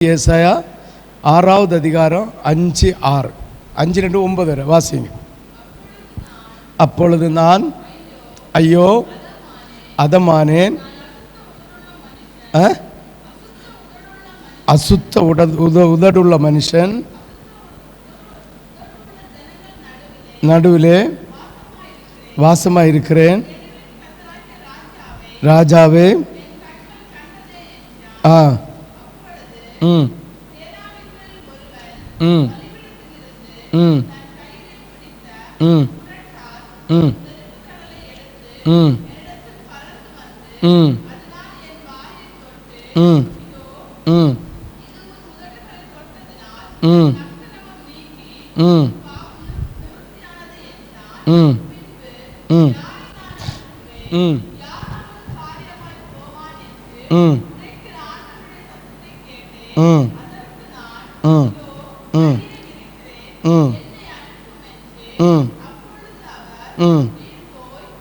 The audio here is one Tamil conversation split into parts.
ஏசாயா ஆறாவது அதிகாரம் அஞ்சு ஆறு அஞ்சு ரெண்டு ஒன்பது வரை வாசிங்க அப்பொழுது நான் ஐயோ அதமானேன் ஆ? அசுத்த உட உத உதடுள்ள மனுஷன் நடுவிலே வாசமாக இருக்கிறேன் ராஜாவே ஆ ம். ம். ம். ம். ம். ம். ம்.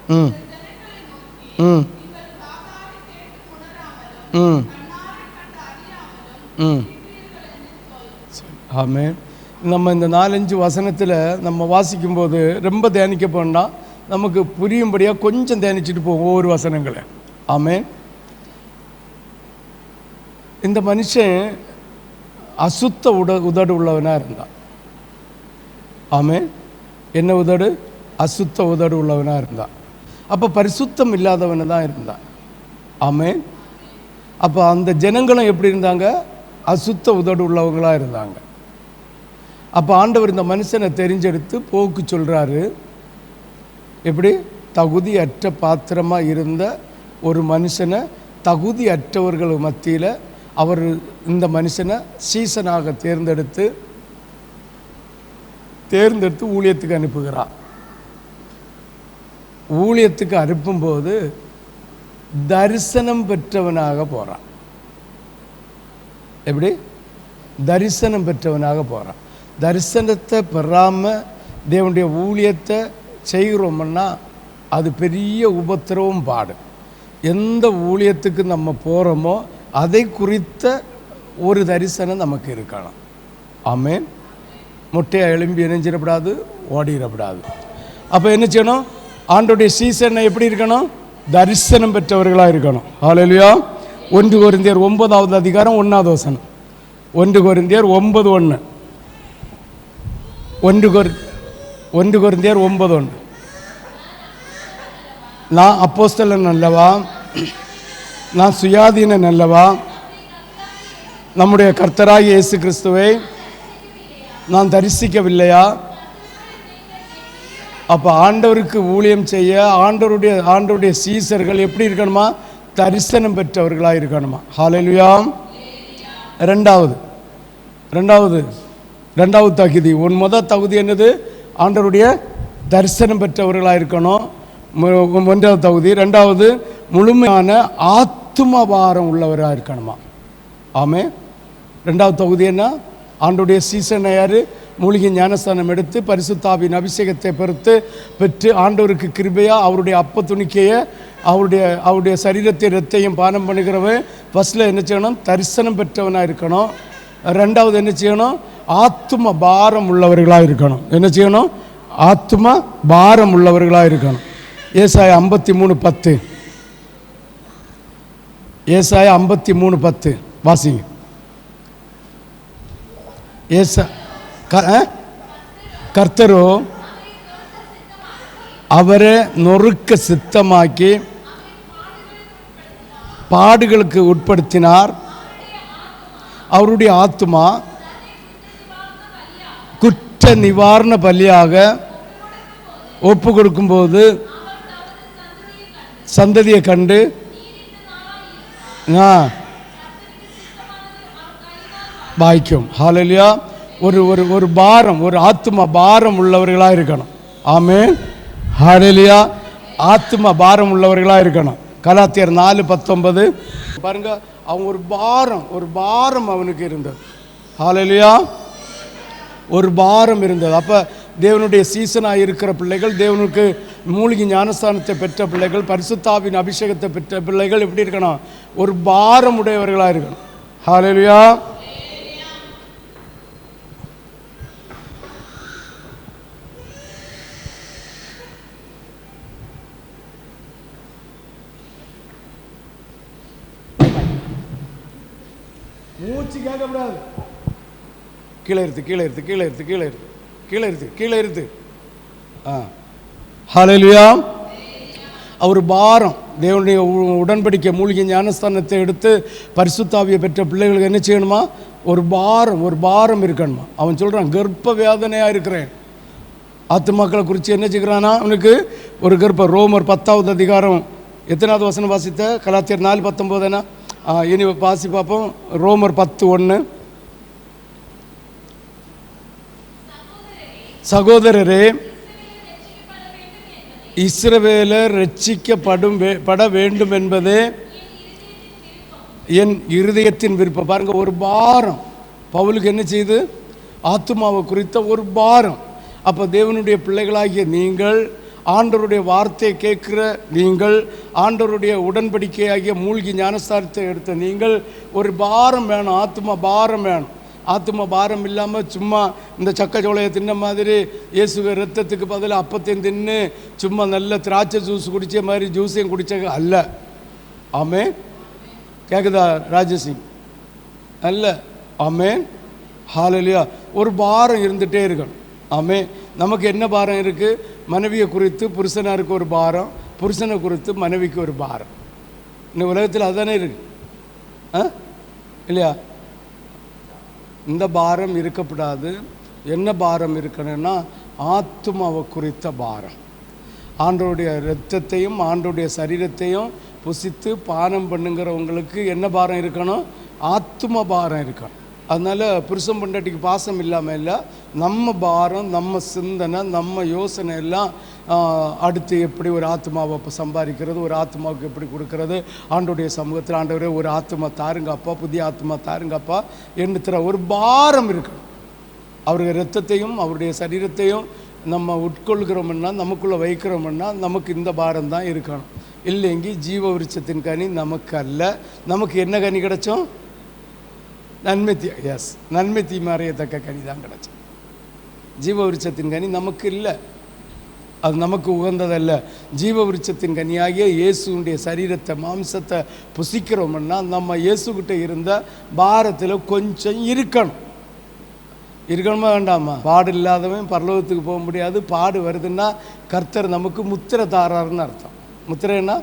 ம் ம் ம் ம் ஆமே நம்ம இந்த நாலஞ்சு வசனத்தில் நம்ம வாசிக்கும்போது ரொம்ப தியானிக்க போனால் நமக்கு புரியும்படியாக கொஞ்சம் தியானிச்சுட்டு போவோம் ஒவ்வொரு வசனங்களை. ஆமே இந்த மனுஷன் அசுத்த உட உதடு உள்ளவனாக இருந்தான். ஆமே என்ன உதடு? அசுத்த உதடு உள்ளவனாக இருந்தான். அப்போ பரிசுத்தம் இல்லாதவனை தான் இருந்தான். ஆமே அப்போ அந்த ஜனங்களும் எப்படி இருந்தாங்க? அசுத்த உதடு உள்ளவங்களாக இருந்தாங்க. அப்போ ஆண்டவர் இந்த மனுஷனை தெரிஞ்செடுத்து போக்கு சொல்கிறாரு எப்படி? தகுதி அற்ற பாத்திரமாக இருந்த ஒரு மனுஷனை தகுதி அற்றவர்கள் மத்தியில் அவர் இந்த மனுஷனை சீசனாக தேர்ந்தெடுத்து தேர்ந்தெடுத்து ஊழியத்துக்கு அனுப்புகிறார். ஊழியத்துக்கு அனுப்பும்போது தரிசனம் பெற்றவனாக போகிறான் எப்படி? தரிசனம் பெற்றவனாக போகிறான் தரிசனத்தை பெறாமல் தேவனுடைய ஊழியத்தை செய்கிறோம்னா அது பெரிய உபத்திரவும் பாடு. எந்த ஊழியத்துக்கு நம்ம போகிறோமோ அதை குறித்த ஒரு தரிசனம் நமக்கு இருக்கணும் ஆமேன். முட்டையை எழும்பி இணைஞ்சிடப்படாது ஓடிடப்படாது. அப்போ என்ன செய்யணும்? ஆண்டோடைய சீசனை எப்படி இருக்கணும்? தரிசனம் பெற்றவர்களாக இருக்கணும். ஆலையிலையோ ஒன்று குருந்தியர் ஒன்பதாவது அதிகாரம் ஒன்றாவது வசனம். ஒன்று குருந்தியர் ஒன்பது ஒன்று ஒன்று கொரு ஒன்று குருந்தியர் ஒன்பது ஒன்று நான் அப்போஸ்தலன் அல்லவா? நான் சுயாதீனன் அல்லவா? நம்முடைய கர்த்தராகிய இயேசு கிறிஸ்துவை நான் தரிசிக்கவில்லையா? அப்போ ஆண்டவருக்கு ஊழியம் செய்ய ஆண்டவருடைய ஆண்டவருடைய சீசர்கள் எப்படி இருக்கணுமா? தரிசனம் பெற்றவர்களாக இருக்கணுமா? ஹாலலுயாம் ரெண்டாவது ரெண்டாவது ரெண்டாவது தகுதி. உன் முத தகுதி என்னது? ஆண்டவருடைய தரிசனம் பெற்றவர்களாக இருக்கணும். ஒன்றாவது தகுதி. ரெண்டாவது முழுமையான ஆத்மபாரம் உள்ளவராக இருக்கணுமா? ஆமே ரெண்டாவது தகுதி என்ன? ஆண்டுடைய சீசன் யார்? மூலிகை ஞானஸ்தானம் எடுத்து பரிசுத்தாவின் அபிஷேகத்தை பெருத்து பெற்று ஆண்டவருக்கு கிருபையா அவருடைய அப்ப துணிக்கையை அவருடைய அவருடைய சரீரத்தை ரத்தையும் பானம் பண்ணுகிறவன். ஃபஸ்ட்டில் என்ன செய்யணும்? தரிசனம் பெற்றவனாக இருக்கணும். ரெண்டாவது என்ன செய்யணும்? ஆத்தும பாரம் உள்ளவர்களாக இருக்கணும். என்ன செய்யணும்? ஆத்தும பாரம் உள்ளவர்களாக இருக்கணும். ஏசாய ஐம்பத்தி மூணு பத்து. ஏசாய ஐம்பத்தி மூணு பத்து. வாசிங்க. ஏசா കർത്തരോ അവരെ നൊറുക്ക സിദ്ധമാക്കി പാടുകൾക്ക് ഉൾപ്പെടുത്തിനാർ അവരുടെ ആത്മാ കുറ്റ നിവാരണ ബലിയാക ഒപ്പ് കൊടുക്കുമ്പോൾ സന്തതിയെ കണ്ട് ആ വായിക്കും ഹാലലിയ ஒரு ஒரு ஒரு பாரம் ஒரு ஆத்ம பாரம் உள்ளவர்களாக இருக்கணும். ஆமே ஹalleluya. ஆத்ம பாரம் உள்ளவர்களாக இருக்கணும். கலாத்தியர் நாலு பத்தொன்பது. பாருங்க அவங்க ஒரு பாரம் ஒரு பாரம் அவனுக்கு இருந்தது. ஹாலலியா ஒரு பாரம் இருந்தது. அப்போ தேவனுடைய சீசனாக இருக்கிற பிள்ளைகள் தேவனுக்கு மூலிகை ஞானஸ்தானத்தை பெற்ற பிள்ளைகள் பரிசுத்தாவின் அபிஷேகத்தை பெற்ற பிள்ளைகள் எப்படி இருக்கணும்? ஒரு பாரம் உடையவர்களாக இருக்கணும். ஹாலலியா மூச்சு கேட்கக்கூடாது கீழே இருத்து கீழே இருத்து கீழே இருத்து கீழே இருத்து கீழே இருத்து கீழே இருத்து ஆ. அவர் பாரம் தேவனுடைய உடன்படிக்கை மூலிகை ஞானஸ்தானத்தை எடுத்து பரிசுத்தாவியை பெற்ற பிள்ளைகளுக்கு என்ன செய்யணுமா? ஒரு பாரம் ஒரு பாரம் இருக்கணுமா? அவன் சொல்கிறான் கர்ப்ப வேதனையாக இருக்கிறேன். ஆத்துமாக்களை குறித்து என்ன செய்கிறானா அவனுக்கு ஒரு கர்ப்ப ரோமர் பத்தாவது அதிகாரம் எத்தனாவது வசனம் வாசித்த? கலாத்தியர் நாலு பத்தொம்போதுனா இனி பாசி பார்ப்போம். ரோமர் பத்து ஒன்று சகோதரரே இஸ்ரவேலர் ரட்சிக்கப்படும் வே- பட வேண்டும் என்பதே என் இருதயத்தின் விருப்பம். பாருங்க ஒரு பாரம். பவுலுக்கு என்ன செய்து? ஆத்துமாவை குறித்த ஒரு பாரம். அப்போ தேவனுடைய பிள்ளைகளாகிய நீங்கள் ஆண்டவருடைய வார்த்தையை கேட்குற நீங்கள் ஆண்டவருடைய உடன்படிக்கையாகிய மூழ்கி ஞானஸ்தானத்தை எடுத்த நீங்கள் ஒரு பாரம் வேணும் ஆத்மா பாரம் வேணும். ஆத்ம பாரம் இல்லாமல் சும்மா இந்த சக்கச்சோளையை தின்ன மாதிரி இயேசுவை ரத்தத்துக்கு பதில் அப்பத்தையும் தின்னு சும்மா நல்ல திராட்சை ஜூஸ் குடித்த மாதிரி ஜூஸையும் குடித்த அல்ல. ஆமே கேட்குதா ராஜசிங்? அல்ல. ஆமேன். ஹாலலியா ஒரு பாரம் இருந்துகிட்டே இருக்கணும். ஆமே நமக்கு என்ன பாரம் இருக்குது மனைவியை குறித்து புருஷனாருக்கு ஒரு பாரம் புருஷனை குறித்து மனைவிக்கு ஒரு பாரம். இந்த உலகத்தில் அதுதானே இருக்கு? ஆ? இல்லையா? இந்த பாரம் இருக்கப்படாது. என்ன பாரம் இருக்கணும்னா ஆத்மாவை குறித்த பாரம். ஆண்டோடைய இரத்தத்தையும் ஆண்டோடைய சரீரத்தையும் புசித்து பானம் பண்ணுங்கிறவங்களுக்கு என்ன பாரம் இருக்கணும்? ஆத்ம பாரம் இருக்கணும். அதனால் புருஷன் பொண்டாட்டிக்கு பாசம் இல்லாமல் இல்லை. நம்ம பாரம் நம்ம சிந்தனை நம்ம யோசனை எல்லாம் அடுத்து எப்படி ஒரு ஆத்மாவை இப்போ சம்பாதிக்கிறது ஒரு ஆத்மாவுக்கு எப்படி கொடுக்கறது ஆண்டோடைய சமூகத்தில் ஆண்டவரே ஒரு ஆத்மா தாருங்கப்பா புதிய ஆத்மா தாருங்கப்பா என்று ஒரு பாரம் இருக்கணும் அவருடைய ரத்தத்தையும் அவருடைய சரீரத்தையும் நம்ம உட்கொள்கிறோம்னா நமக்குள்ளே வைக்கிறோம்னா நமக்கு இந்த பாரம் தான் இருக்கணும். இல்லைங்கி ஜீவ விருட்சத்தின் கனி நமக்கு அல்ல. நமக்கு என்ன கனி கிடைச்சோம்? நன்மை தீ எஸ் நன்மை தீமை அறியத்தக்க கனி தான் கிடச்சி ஜீவ விருட்சத்தின் கனி நமக்கு இல்லை. அது நமக்கு உகந்ததல்ல. ஜீவ விருட்சத்தின் கனியாகிய இயேசுடைய சரீரத்தை மாம்சத்தை புசிக்கிறோம்னா நம்ம இயேசுகிட்ட இருந்த பாரத்தில் கொஞ்சம் இருக்கணும். இருக்கணுமா வேண்டாமா? பாடு இல்லாதவன் பரலோகத்துக்கு போக முடியாது. பாடு வருதுன்னா கர்த்தர் நமக்கு முத்திரை தாராருன்னு அர்த்தம். முத்திரைன்னா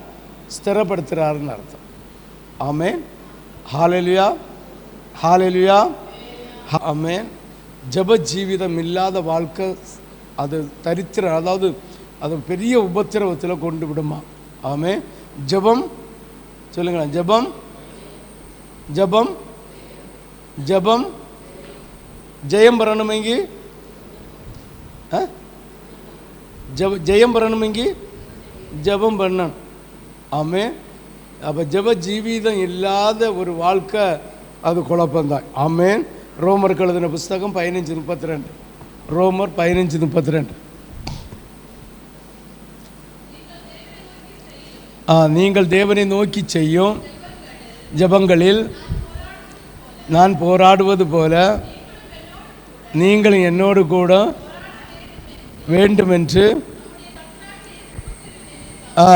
ஸ்திரப்படுத்துகிறாருன்னு அர்த்தம். ஆமேன். ஹாலலியா ஹாலெலுயா ஆமேன் ஜப ஜீவிதம் இல்லாத வாழ்க்கை அது தரித்திர அதாவது அது பெரிய உபத்திரவத்தில் கொண்டு விடுமா? ஆமே ஜெபம் சொல்லுங்களேன் ஜபம் ஜபம் ஜெபம் ஜெயம் பெறணுமெங்கி ஆ? ஜப ஜெயம் பெறணுமெங்கி ஜெபம் பண்ணணும். ஆமே அப்போ ஜப ஜீவிதம் இல்லாத ஒரு வாழ்க்கை அது குழப்பம்தான். ஆமேன். ரோமருக்கு எழுதின புஸ்தகம் பதினஞ்சு முப்பத்தி ரெண்டு ரோமர் பதினஞ்சு முப்பத்தி ரெண்டு ஆ நீங்கள் தேவனை நோக்கி செய்யும் ஜெபங்களில் நான் போராடுவது போல நீங்கள் என்னோடு கூட வேண்டுமென்று ஆ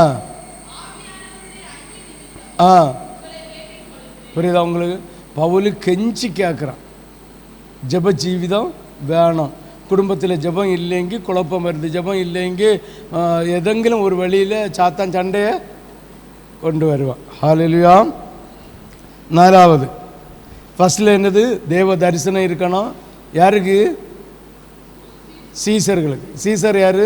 ஆ. புரியுதா உங்களுக்கு? பவுலு പൗല് കെഞ്ചി കേൾക്കണം ജപജീവിതം குடும்பத்தில் കുടുംബത്തിൽ இல்லைங்க குழப்பம் കുഴപ്പം വരുന്നത് இல்லைங்க ഇല്ലെങ്കിൽ ஒரு வழியில் சாத்தான் சண்டையை கொண்டு வருவான். ஹாலிலியா நாலாவது ஃபஸ்ட்டில் என்னது? தேவ தரிசனம் இருக்கணும். யாருக்கு? சீசர்களுக்கு. சீசர் யார்?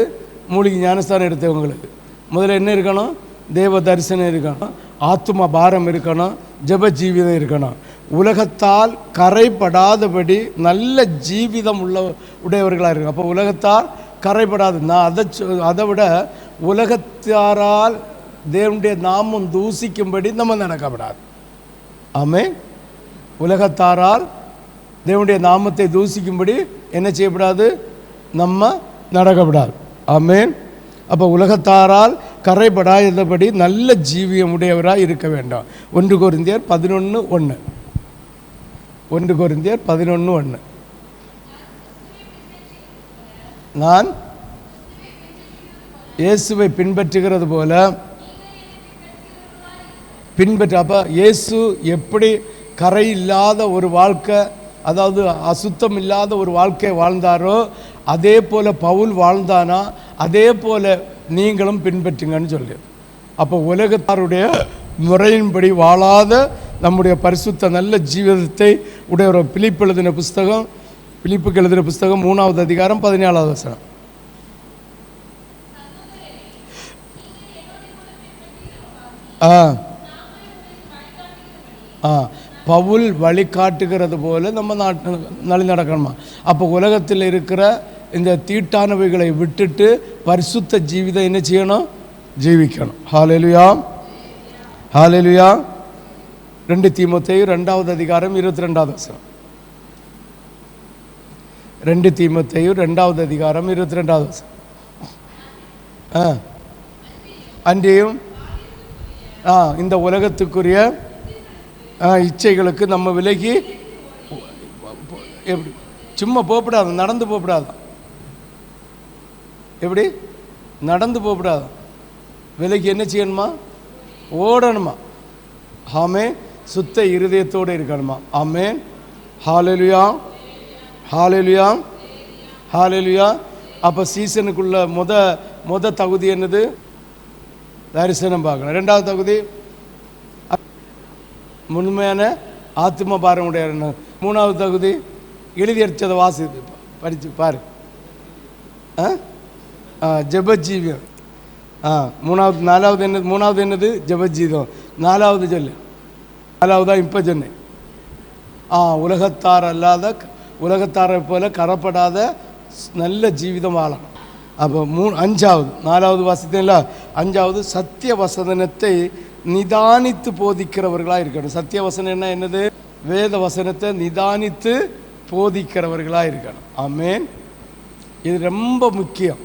மூலிகை ஞானஸ்தானம் எடுத்தவங்களுக்கு. முதல்ல என்ன இருக்கணும்? தேவ தரிசனம் இருக்கணும். ஆத்ம பாரம் இருக்கணும். ஜப ஜீவிதம் இருக்கணும். உலகத்தால் கரைப்படாதபடி நல்ல ஜீவிதம் உள்ள உடையவர்களாக இருக்கு அப்போ உலகத்தால் கரைப்படாது நான் அதை அதை விட உலகத்தாரால் தேவனுடைய நாமம் தூசிக்கும்படி நம்ம நடக்கப்படாது. ஆமே உலகத்தாரால் தேவனுடைய நாமத்தை தூசிக்கும்படி என்ன செய்யப்படாது? நம்ம நடக்கப்படாது. ஆமேன். அப்போ உலகத்தாரால் கரைபடாதபடி நல்ல ஜீவியமுடையவராக இருக்க வேண்டாம். ஒன்று கொரிந்தியர் பதினொன்று ஒன்று ஒன்று கொரிந்தியர் பதினொன்று ஒன்று. நான் இயேசுவை பின்பற்றுகிறது போல பின்பற்ற அப்போ இயேசு எப்படி கரை இல்லாத ஒரு வாழ்க்கை அதாவது அசுத்தம் இல்லாத ஒரு வாழ்க்கை வாழ்ந்தாரோ அதே போல் பவுல் வாழ்ந்தானா அதே போல் நீங்களும் பின்பற்றுங்கன்னு சொல்லி அப்போ உலகத்தாருடைய முறையின்படி வாழாத நம்முடைய பரிசுத்த நல்ல ஜீவிதத்தை உடைய ஒரு எழுதின புஸ்தகம் பிலிப்புக்கு எழுதின புஸ்தகம் மூணாவது அதிகாரம் பதினேழாவது வசனம். ஆ. ஆ. பவுல் வழிகாட்டுகிறது போல நம்ம நாட்டு நலி நடக்கணுமா? அப்போ உலகத்தில் இருக்கிற இந்த தீட்டானவைகளை விட்டுட்டு பரிசுத்த ஜீவிதம் என்ன செய்யணும்? ஜீவிக்கணும். ஹாலெலுயா ஹாலெலுயா ரெண்டு தீமத்தையும் ரெண்டாவது அதிகாரம் இருபத்தி ரெண்டாவது வசனம். ரெண்டு தீமத்தையும் ரெண்டாவது அதிகாரம் இருபத்தி ரெண்டாவது வசனம். ஆ. அன்றையும் ஆ இந்த உலகத்துக்குரிய இச்சைகளுக்கு நம்ம விலகி எப்படி சும்மா போகப்படாது நடந்து போகப்படாது. எப்படி? நடந்து போகப்படாது. விலகி என்ன செய்யணுமா? ஓடணுமா? ஆமே சுத்த இருதயத்தோடு இருக்கணுமா? ஆமே ஹாலெலுயா ஹாலெலுயா ஹாலெலுயா அப்போ சீசனுக்குள்ள முத முத தகுதி என்னது? தரிசனம் பார்க்கணும். ரெண்டாவது தகுதி? முழுமையான ஆத்ம பாரம் உடைய மூணாவது தகுதி? எழுதி அடித்ததை வாசி படித்து பாரு. ஆ? ஆ ஜெபஜீவியம். ஆ மூணாவது நாலாவது என்னது? மூணாவது என்னது? ஜபஜீதம் நாலாவது சொல்லு. நாலாவதா இப்போ சென்னை. ஆ உலகத்தார் அல்லாத உலகத்தாரை போல கரப்படாத நல்ல ஜீவிதம் வாழணும் அப்போ மூ அஞ்சாவது நாலாவது வாசித்தீங்களா அஞ்சாவது சத்திய வசனத்தை நிதானித்து போதிக்கிறவர்களாக இருக்கணும். சத்திய வசனம்னா என்ன என்னது? வேத வசனத்தை நிதானித்து போதிக்கிறவர்களாக இருக்கணும். ஆமேன். இது ரொம்ப முக்கியம்.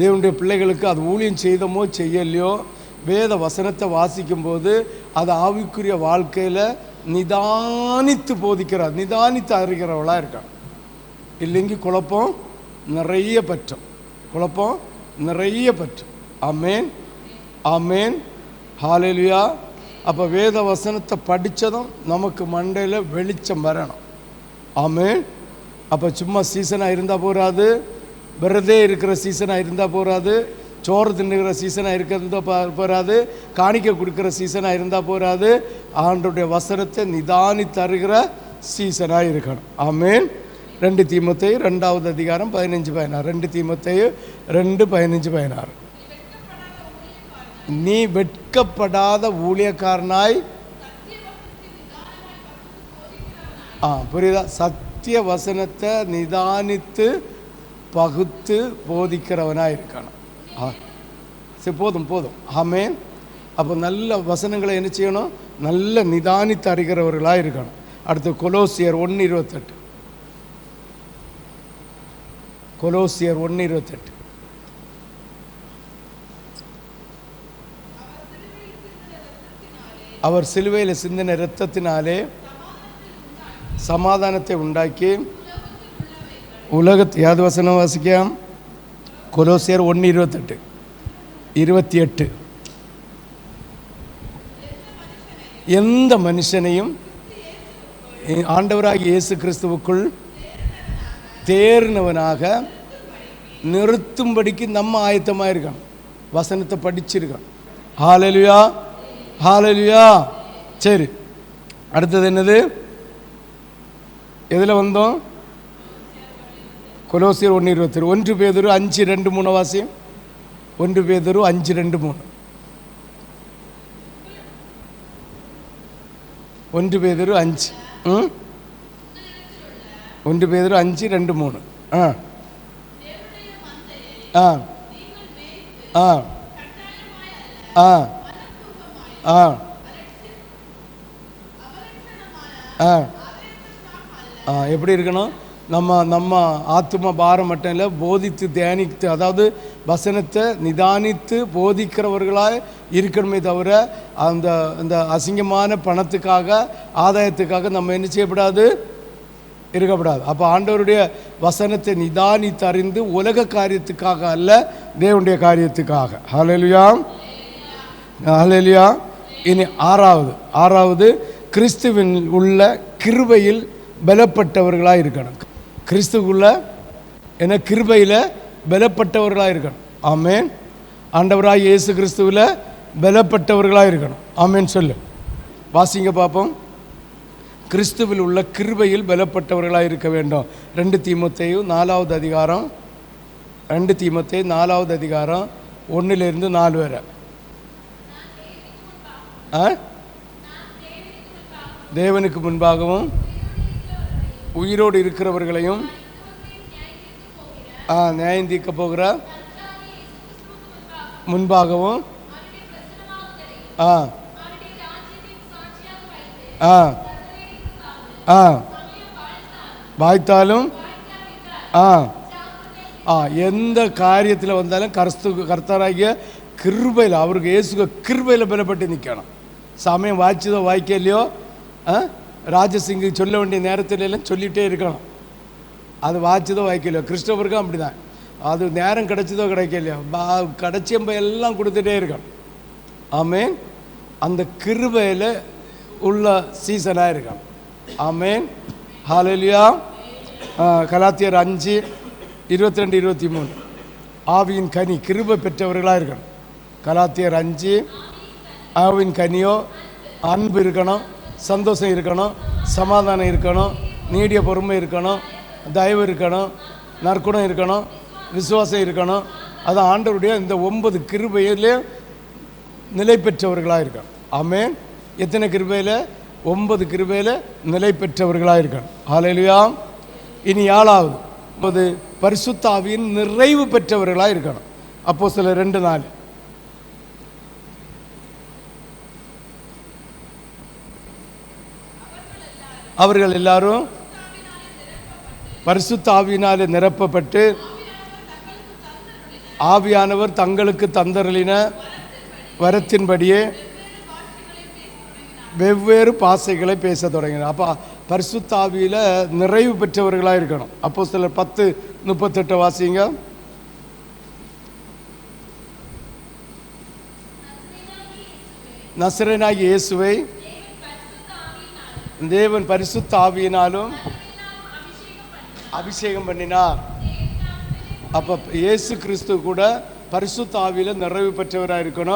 தேவனுடைய பிள்ளைகளுக்கு அது ஊழியம் செய்தமோ செய்யலையோ வேத வசனத்தை வாசிக்கும்போது அது ஆவிக்குரிய வாழ்க்கையில் நிதானித்து போதிக்கிறார். நிதானித்து அறிகிறவளாக இருக்கான் இல்லைங்க குழப்பம் நிறைய பற்றும். குழப்பம் நிறைய பற்றும். அமேன் அமேன் ஹாலெலியா அப்போ வேத வசனத்தை படித்ததும் நமக்கு மண்டையில் வெளிச்சம் வரணும். ஆமேன். அப்போ சும்மா சீசனாக இருந்தால் போகாது விரதே இருக்கிற சீசனாக இருந்தால் போகாது சோறு தின்னுகிற சீசனாக இருக்கிறது போகாது காணிக்க கொடுக்குற சீசனாக இருந்தால் போகாது ஆண்டுடைய வசனத்தை நிதானி தருகிற சீசனாக இருக்கணும். ஆமேன். ரெண்டு தீமத்தையும் ரெண்டாவது அதிகாரம் பதினஞ்சு பதினாறு. ரெண்டு தீமத்தையும் ரெண்டு பதினஞ்சு பதினாறு. நீ வெட்கப்படாத ஊழியக்காரனாய். ஆ புரியுதா? சத்திய வசனத்தை நிதானித்து பகுத்து போதிக்கிறவனாக இருக்கணும். சரி போதும் போதும். ஆமேன். அப்போ நல்ல வசனங்களை என்ன செய்யணும்? நல்ல நிதானித்து அறிகிறவர்களாக இருக்கணும். அடுத்து கொலோசியர் ஒன்று இருபத்தெட்டு. கொலோசியர் ஒன்று இருபத்தெட்டு. அவர் சிலுவையில் சிந்தின இரத்தத்தினாலே சமாதானத்தை உண்டாக்கி உலகத்தை யாது வசனம் வாசிക്കാം கொலோசியர் ஒன்று இருபத்தெட்டு. இருபத்தி எட்டு எந்த மனுஷனையும் ஆண்டவராக ஆண்டவராகிய இயேசு கிறிஸ்துவுக்குள் தேர்னவனாக நிறுத்தும்படிக்கு நம்ம ஆயத்தமாக இருக்கான் வசனத்தை படிச்சிருக்கான் ஹாலலுயா ஹாலலுயா சரி. அடுத்தது என்னது? எதில் வந்தோம்? கொலோசியர் ஒன்று இருபத்தி ஒன்று பேதரு அஞ்சு ரெண்டு மூணு வாசியம். ஒன்று பேதரு அஞ்சு ரெண்டு மூணு. ஒன்று பேதரு அஞ்சு ம்? ஒன்று பேதரு அஞ்சு ரெண்டு மூணு. ஆ. ஆ. ஆ. ஆ. ஆ. ஆ. ஆ எப்படி இருக்கணும்? நம்ம நம்ம ஆத்ம பாரம் மட்டும் இல்லை போதித்து தியானித்து அதாவது வசனத்தை நிதானித்து போதிக்கிறவர்களாக இருக்கணுமே தவிர அந்த அந்த அசிங்கமான பணத்துக்காக ஆதாயத்துக்காக நம்ம என்ன செய்யப்படாது? இருக்கப்படாது. அப்போ ஆண்டவருடைய வசனத்தை நிதானித்து அறிந்து உலக காரியத்துக்காக அல்ல தேவனுடைய காரியத்துக்காக. ஹalleluya ஹalleluya இனி ஆறாவது. ஆறாவது கிறிஸ்துவின் உள்ள கிருபையில் பலப்பட்டவர்களாக இருக்கணும். கிறிஸ்துவுக்குள்ள என்ன கிருபையில் பலப்பட்டவர்களாக இருக்கணும் ஆமேன். ஆண்டவராய் இயேசு கிறிஸ்துவில் பலப்பட்டவர்களாக இருக்கணும் ஆமேன் சொல்லு. வாசிங்க பார்ப்போம். கிறிஸ்துவில் உள்ள கிருபையில் பலப்பட்டவர்களாக இருக்க வேண்டும். ரெண்டு தீமத்தையும் நாலாவது அதிகாரம். ரெண்டு தீமத்தையும் நாலாவது அதிகாரம். ஒன்றிலிருந்து நாலு வரை. ஆ? தேவனுக்கு முன்பாகவும் உயிரோடு இருக்கிறவர்களையும் ஆ நியாயம் தீர்க்க போகிற. முன்பாகவும் ஆ ஆ ஆ வாய்த்தாலும் ஆ ஆ எந்த காரியத்தில் வந்தாலும் கரஸ்து கர்த்தராகிய கிருபையில் அவருக்கு இயேசுக கிருபையில் பலப்பட்டு நிற்கணும் சமயம் வாய்ச்சதோ வாய்க்கலையோ ஆ? ராஜசிங்கு சொல்ல வேண்டிய நேரத்துல எல்லாம் சொல்லிகிட்டே இருக்கணும். அது வாய்ச்சதோ வாய்க்கலையோ. கிறிஸ்டவருக்கும் அப்படி தான் அது நேரம் கிடைச்சதோ கிடைக்கலையோ. பா கிடைச்சம்ப எல்லாம் கொடுத்துட்டே இருக்கணும். ஆமேன். அந்த கிருபையில் உள்ள சீசனாக இருக்கணும். ஆமேன். ஹாலலியா கலாத்தியர் அஞ்சு இருபத்தி ரெண்டு இருபத்தி மூணு ஆவியின் கனி கிருபை பெற்றவர்களாக இருக்கணும். கலாத்தியர் அஞ்சு ஆவின் கனியோ அன்பு இருக்கணும். சந்தோஷம் இருக்கணும் சமாதானம் இருக்கணும் நீடிய பொறுமை இருக்கணும் தயவு இருக்கணும் நற்குணம் இருக்கணும் விசுவாசம் இருக்கணும். அது ஆண்டவருடைய இந்த ஒன்பது கிருபையிலே நிலை பெற்றவர்களாக இருக்கணும். ஆமென். எத்தனை கிருபையில்? ஒன்பது கிருபையில் நிலை பெற்றவர்களாக இருக்கணும். ஆலையிலையா இனி ஏழாவது ஒன்பது பரிசுத்தாவியின் நிறைவு பெற்றவர்களாக இருக்கணும். அப்போ சில ரெண்டு நாள் அவர்கள் எல்லாரும் பரிசுத்த ஆவியினாலே நிரப்பப்பட்டு ஆவியானவர் தங்களுக்கு தந்தரலின வரத்தின்படியே வெவ்வேறு பாசைகளை பேச தொடங்கினார். அப்போ பரிசுத்த ஆவியில் நிறைவு பெற்றவர்களாக இருக்கணும். அப்போ சிலர் பத்து முப்பத்தெட்டு வாசிங்க. நசரனாகி இயேசுவை தேவன் பரிசுத்த ஆவியினாலும் அபிஷேகம் பண்ணினார். அப்போ இயேசு கிறிஸ்து கூட பரிசுத்த ஆவியில் நிறைவு பெற்றவராக இருக்கணும்